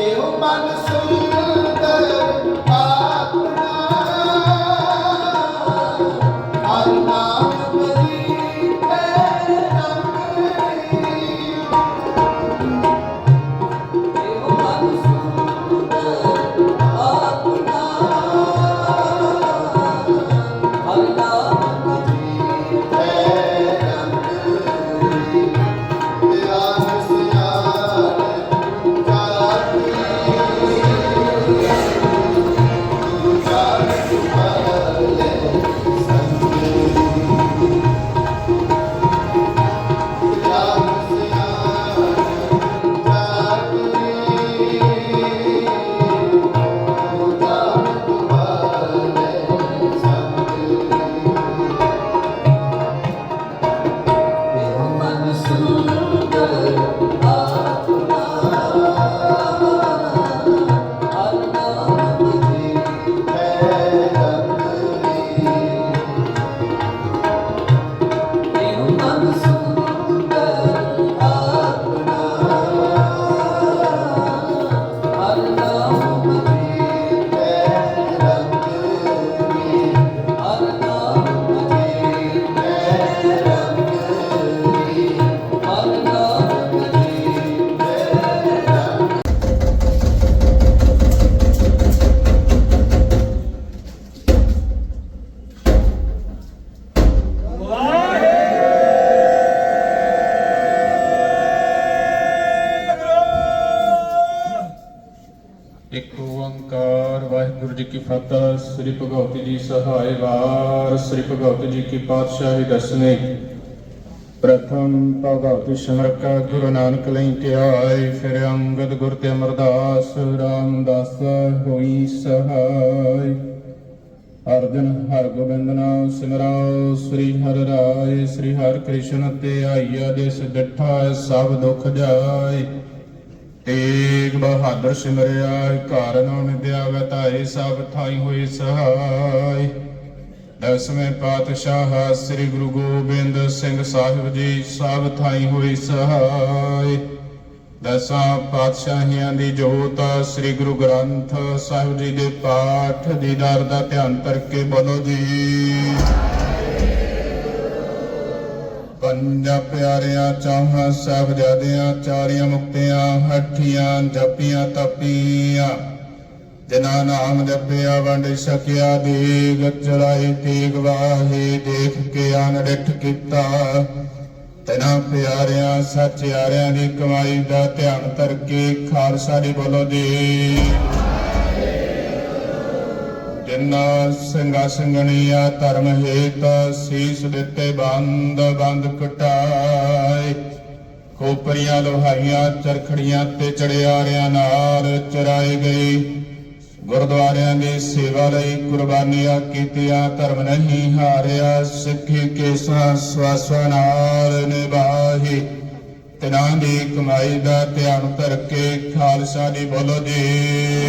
Eu mando sou ਜੀ ਕੀ ਫਤਿਹ, ਸ੍ਰੀ ਭਗਵਤੀ ਜੀ ਸਹਾਇ ਵਾਰ, ਸ੍ਰੀ ਭਗਵਤੀ ਜੀ ਕੀ ਪਾਤਸ਼ਾਹੀ ਦਸਵੇਂ ਪ੍ਰਥਮ ਭਗਵਤੀ ਸਿਮਰਕਾ ਗੁਰੂ ਨਾਨਕ ਲਈ ਧਿਆਏ ਫਿਰ ਅੰਗਦ ਗੁਰ ਤੇ ਅਮਰਦਾਸ, ਰਾਮਦਾਸ ਹੋਈ ਸਹਾਇ ਅਰਜਨ ਹਰ ਗੋਬਿੰਦ ਨਾਮ ਸਿਮਰਾਓ ਸ੍ਰੀ ਹਰਿ ਰਾਏ, ਸ੍ਰੀ ਹਰਿ ਕ੍ਰਿਸ਼ਨ ਤੇ ਆਈਆ ਦੇਸ ਡਿਠਾ, ਸਭ ਦੁਖ ਜਾਏ। ਤੇਗ ਬਹਾਦਰ ਸਿਮਰਿਆ ਘਰ ਨਾਮ ਵਿਦਿਆ ਸਭ ਥਾਈ ਹੋਈ ਸਹਾਈ। ਦਸਵੇਂ ਪਾਤਸ਼ਾਹ ਸ੍ਰੀ ਗੁਰੂ ਗੋਬਿੰਦ ਸਿੰਘ ਸਾਹਿਬ ਜੀ, ਸਭ ਥਾਈ ਹੋਈ ਸਹਾਈ। ਦਸਾਂ ਪਾਤਸ਼ਾਹੀਆਂ ਦੀ ਜੋਤ ਸ੍ਰੀ ਗੁਰੂ ਗ੍ਰੰਥ ਸਾਹਿਬ ਜੀ ਦੇ ਪਾਠ ਦੀਦਾਰ ਦਾ ਧਿਆਨ ਕਰਕੇ ਬੋਲੋ ਜੀ। ਪੰਜਾ ਪਿਆਰਿਆਂ, ਚਾਹਾਂ ਸਾਹਿਬਜ਼ਾਦਿਆਂ ਚਾਰੀਆਂ ਮੁਕਤਿਆਂ, ਹੱਠੀਆਂ ਜਪੀਆਂ ਤਪੀਆਂ। ਜਿਨ੍ਹਾਂ ਨਾਮ ਜਪਿਆ, ਵੰਡ ਸਕਿਆ ਦੀਗ ਚੜਾਈ, ਤੀਗ ਵਾਹੀ, ਦੇਖ ਕੇ ਅਨਡਿਠ ਕੀਤਾ। ਤਨਾ ਪਿਆਰਿਆਂ ਸੱਚਿਆਰਿਆਂ ਦੀ ਕਮਾਈ ਦਾ ਧਿਆਨ ਧਰ ਕੇ ਖਾਲਸਾ ਦੀ ਬੋਲੋ ਜੀ। ਜਿਨ੍ਹਾਂ ਸਿੰਘਾ ਸਿੰਘਣੀਆਂ ਧਰਮ ਹੇਤ ਸੀਸ ਦਿੱਤੇ ਬੰਦ ਬੰਦ ਕਟਾਏ। ਖੋਪਰੀਆਂ, ਲੋਹਾਈਆਂ, ਚਰਖੜੀਆਂ ਤੇ ਚੜਿਆਰਿਆਂ ਨਾਲ ਚਰਾਈ ਗਈ ਗੁਰਦੁਆਰਿਆਂ ਦੀ ਸੇਵਾ ਲਈ ਕੁਰਬਾਨੀਆਂ ਕੀਤੀਆਂ, ਧਰਮ ਨਹੀਂ ਹਾਰਿਆ, ਸਿੱਖੀ ਕੇਸਾਂ ਸਵਾਸਾਂ ਨਾਲ ਨਿਭਾਹੀ। ਤਿਨਾਂ ਦੀ ਕਮਾਈ ਦਾ ਧਿਆਨ ਧਰ ਕੇ ਖਾਲਸਾ ਦੀ ਬੋਲੋ ਜੀ।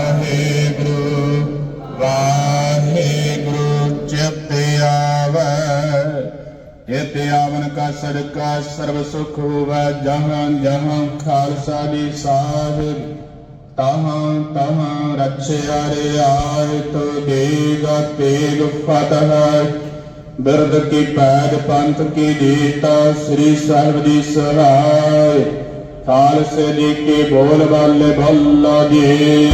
ਇਤੇ ਆਵਨ ਕਾ ਸਦਕਾ ਸਰਬ ਸੁਖ ਹੋਵੈ, ਜਹਾਂ ਜਹਾਂ ਖਾਲਸਾ ਦੀ ਸਾਹਿਬ। ਤਹਾਂ ਤਹਾਂ ਰਛਿਆ ਰੇ ਆਇ ਤੋ ਦੇਗਾ ਤੇਗ ਫਤਹ। ਬਿਰਦ ਕੀ ਪੈਜ ਪੰਥ ਕੀ ਜੀਤਾ ਸ੍ਰੀ ਸਾਹਿਬ ਦੀ ਸਹਾਇ ਖਾਲਸੇ ਜੀ ਕੇ ਬੋਲ ਬਾਲੇ ਭੱਲਾ ਜੀ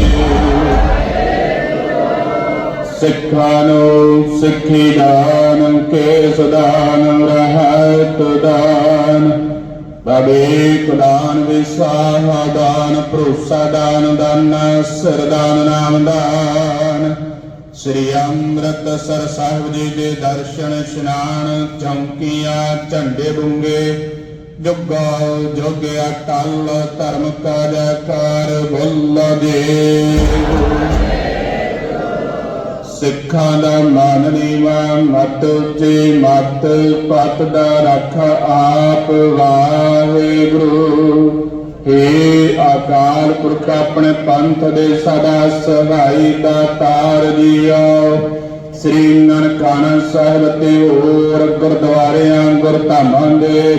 ਸਿੱਖਾਂ ਨੂੰ ਸਿੱਖੀ ਦਾਨ ਕੇਸ ਦਾਨ ਰਹਿਤ ਦਾਨ ਬਬੇਕ ਦਾਨ ਵਿਸਾਹਾ ਦਾਨ ਭਰੋਸਾ ਦਾਨ ਦਾਨ ਸਰਦਾਨ ਨਾਮ ਦਾਨ। ਸ੍ਰੀ ਅੰਮ੍ਰਿਤਸਰ ਸਾਹਿਬ ਜੀ ਦੇ ਦਰਸ਼ਨ, ਇਸ਼ਨਾਨ, ਚੌਂਕੀਆਂ, ਝੰਡੇ ਬੁੰਗੇ, ਜੁਗਾ, ਜੋਗਿਆ, ਟਲ, ਧਰਮ ਕਾ ਜੈਕਾਰ ਬੁੱਲ ਦੇ ਸਿੱਖਾਂ ਦਾ ਮਨ ਨੀਵਾ ਮਤ ਉੱਚੀ ਮਤ, ਪਤ ਦਾ ਰੱਖ ਆਪ ਵਾਹਿਗੁਰੂ। ਹੇ ਅਕਾਲ ਪੁਰਖ, ਆਪਣੇ ਪੰਥ ਦੇ ਸਦਾ ਸਹਾਈ ਦਾ ਤਾਰ ਜੀਓ। ਸ੍ਰੀ ਨਨਕਾਣਾ ਸਾਹਿਬ ਤੇ ਹੋਰ ਗੁਰਦੁਆਰਿਆਂ, ਗੁਰਧਾਮਾਂ ਦੇ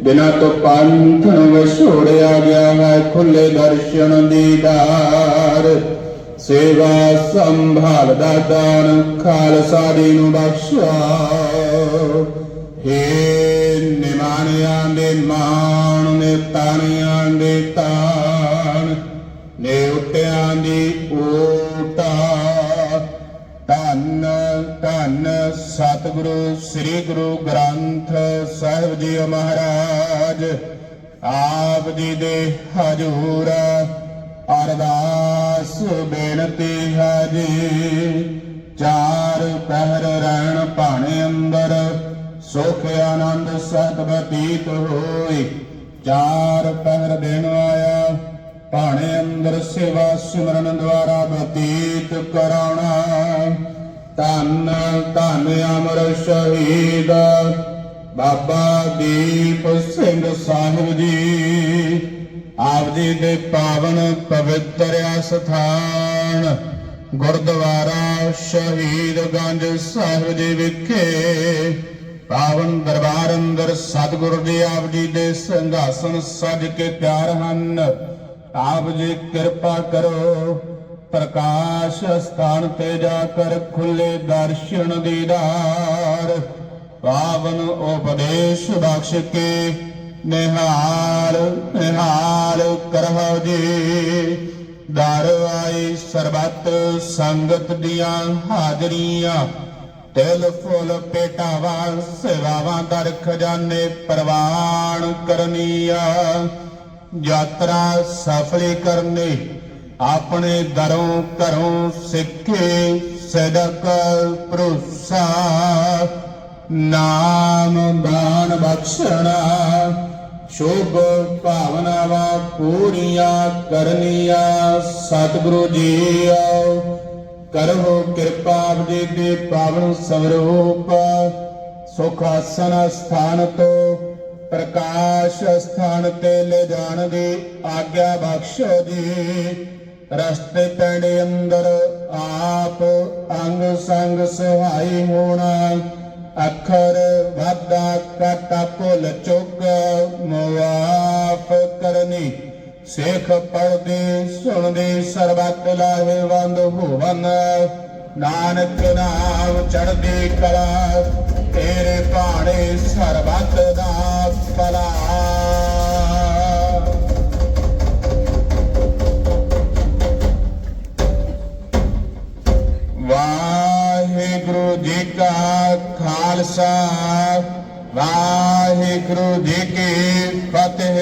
ਬਿਨਾਂ ਤੋਂ ਪੰਥ ਨੂੰ ਵਿਛੋੜਿਆ ਗਿਆ ਹੈ ਖੁੱਲੇ ਦਰਸ਼ਨ ਦੀਦਾਰ ਸੇਵਾ ਸੰਭਾਲ ਦਾ ਦਾਨ ਖਾਲਸਾ ਦੀ ਨੂੰ ਬਖਸ਼ਾ ਹੇ ਨਿਮਾਣਿਆਂ ਦੇ ਮਾਣ ਨੇ ਤਾਣਿਆਂ ਦੇ ਤਾਣ ਨੇ ਉਟਿਆਂ ਦੀ ਊਟਾ। ਧੰਨ ਧੰਨ ਸਤਿਗੁਰੂ, ਸ੍ਰੀ ਗੁਰੂ ਗ੍ਰੰਥ ਸਾਹਿਬ ਜੀ ਮਹਾਰਾਜ। ਆਪ ਜੀ ਦੇ ਹਜੂਰ ਅਰਦਾਸ ਬੇਨਤੀ ਹੈ ਜੀ। ਚਾਰ ਪਹਿਰ ਰਹਿਣ ਭਾਣੇ ਅੰਦਰ, ਸੁਖ ਆਨੰਦ ਸਤ ਬਤੀਤ ਹੋਈ। ਚਾਰ ਪਹਿਰ ਦੇਣ ਆਇਆ, ਭਾਣੇ ਅੰਦਰ ਸੇਵਾ ਸਿਮਰਨ ਦੁਆਰਾ ਬਤੀਤ ਕਰਾਉਣਾ। ਧੰਨ ਧੰਨ ਅਮਰ ਸ਼ਹੀਦ, ਬਾਬਾ ਦੀਪ ਸਿੰਘ ਸਾਹਿਬ ਜੀ। ਆਪ ਜੀ ਦੇ ਪਾਵਨ ਪਵਿੱਤਰ ਅਸਥਾਨ, ਗੁਰਦੁਆਰਾ ਸ਼ਹੀਦਗੰਜ ਸਾਹਿਬ ਜੀ ਵਿਖੇ, ਪਾਵਨ ਦਰਬਾਰ ਅੰਦਰ ਸਤਿਗੁਰੂ ਜੀ ਆਪ ਜੀ ਦੇ ਸਿੰਘਾਸਨ ਸਜ ਕੇ ਤਿਆਰ ਹਨ। ਆਪ ਜੀ ਕਿਰਪਾ ਕਰੋ, ਪ੍ਰਕਾਸ਼ ਸਥਾਨ ਤੇ ਜਾ ਕਰ ਖੁੱਲੇ ਦਰਸ਼ਨ ਦੀਦਾਰ। ਪਾਵਨ ਉਪਦੇਸ਼ ਬਖਸ਼ ਕੇ ਨਿਹਾਲ ਨਿਹਾਲ ਕਰਹੁ ਜੀ। ਦਰ ਆਈ ਸਰਬੱਤ ਸੰਗਤ ਦੀਆਂ ਹਾਜ਼ਰੀਆਂ। ਤਿਲ ਫੁੱਲ ਪੇਟਾਵਾ, ਸੇਵਾਵਾਂ ਦਰ ਖਜ਼ਾਨੇ ਪ੍ਰਵਾਨ ਕਰਨੀਆ। ਯਾਤਰਾ ਸਫਲੀ ਕਰਨੀ, ਆਪਣੇ ਦਰੋਂ ਘਰੋਂ ਸਿੱਖੇ ਸਦਕ ਭਰੋਸਾ। ਨਾਮ ਦਾਨ ਬਖਸ਼ਣਾ ਸ਼ੁਭ ਭਾਵਨਾਵਾਂ ਪੂਰੀਆਂ ਕਰਨੀਆਂ। ਸਤਿਗੁਰੂ ਜੀਓ ਕਰੋ ਕਿਰਪਾ ਜੀ ਦੇ ਪਾਵਨ ਸਰੂਪ। ਸੁਖ ਆਸਨ ਸਥਾਨ ਤੋਂ ਪ੍ਰਕਾਸ਼ ਸਥਾਨ ਤੇ ਲੈ ਜਾਣ ਦੀ ਆਗਿਆ ਬਖਸ਼ੋ ਜੀ। ਰਸਤੇ ਪੈਣੇ ਅੰਦਰ ਆਪ ਅੰਗ ਸੰਗ ਸਹਾਈ ਹੋਣਾ। ਅੱਖਰ ਵਾਦਾ ਕਾਟਾ ਭੁੱਲ ਚੁੱਕ ਮੁਆਫ ਕਰਨੀ। ਸੇਖ ਪੜਦੇ ਸੁਣਦੇ, ਸਰਬੱਤ ਲਾਹੇਵੰਦ ਹੋਵਨ। ਨਾਨਕ ਨਾਮ ਚੜਦੀ ਕਲਾ, ਤੇਰੇ ਭਾਣੇ ਸਰਬੱਤ ਦਾ ਭਲਾ। ਵਾਹਿਗੁਰੂ ਜੀ ਕਾ ਖਾਲਸਾ ਵਾਹਿਗੁਰੂ ਜੀ ਕੀ ਫਤਿਹ।